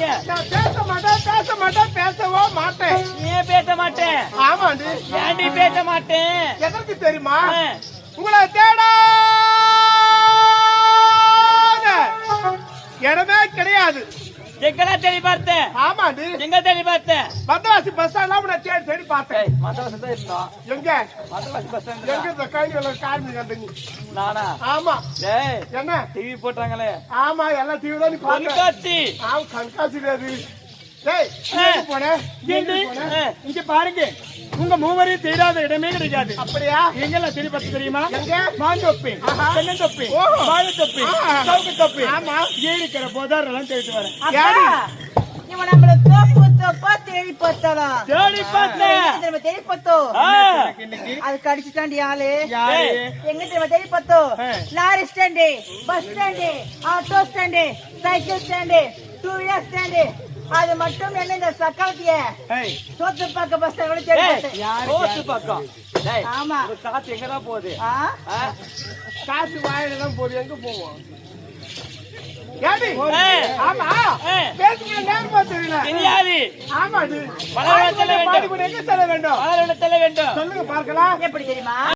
பேசுறீங்க? நான் பேச மாட்டேன் பேச மாட்டேன் பேசவோ மாட்டேன். ஏன் பேச மாட்டேன்? ஆமாண்டி. ஏன்டி பேச மாட்டேன்? எதற்கு தெரியுமா. உங்களை தேட இடமே கிடையாது. எங்கெல்லாம் தேடி பார்த்தேன் ஆமாண்டி எங்க தேடி பார்த்தேன் பந்தவாசி பஸ் ஸ்டாண்ட்லாம் உன்னை தேடி தேடி பார்த்தேன். மதவாசம் தான் இருந்தோம் எங்க? மதவாசி பஸ் ஸ்டாண்ட் எங்க இந்த கையில காரணி கண்டனி நானா? ஆமா. டேய் என்ன? டிவி போட்டாங்களே. ஆமா எல்லாம் டிவி தான் நீ பார்க்க. தொலைக்காட்சி ஆமா கண்காட்சி இங்க பாருங்க உங்க மூவரையும் தேடாத இடமே கிடைக்காது அப்படியா எங்கெல்லாம் தேடி பார்த்து தெரியுமா? மாந்தொப்பி. தென்னந்தொப்பி. வாழைத்தொப்பி. சவுக்கு தொப்பி ஆமா. ஏரிக்கிற போதாரெல்லாம் தேடிட்டு வரேன்? இவன் நம்மள தோப்பு தோப்பா தேடி பார்த்தாலாம் தேடி எங்க தெரியுமா தேடி பார்த்தோ. இன்னைக்கு அது கடிச்சுட்டாண்டி ஆளு எங்க தெரியுமா தேடி பார்த்தோ ஆ. Lorry stand bus stand auto stand cycle stand two wheeler stand அது மட்டும் என்ன இந்த சக்காலத்திய சோத்து பார்க்க பஸ் பார்த்தேன்? ரோட்டு பக்கம். ஆமா. காத்து எங்கதான் போகுது? காசு வாயில தான் போது எங்க போவோம். ஆமா.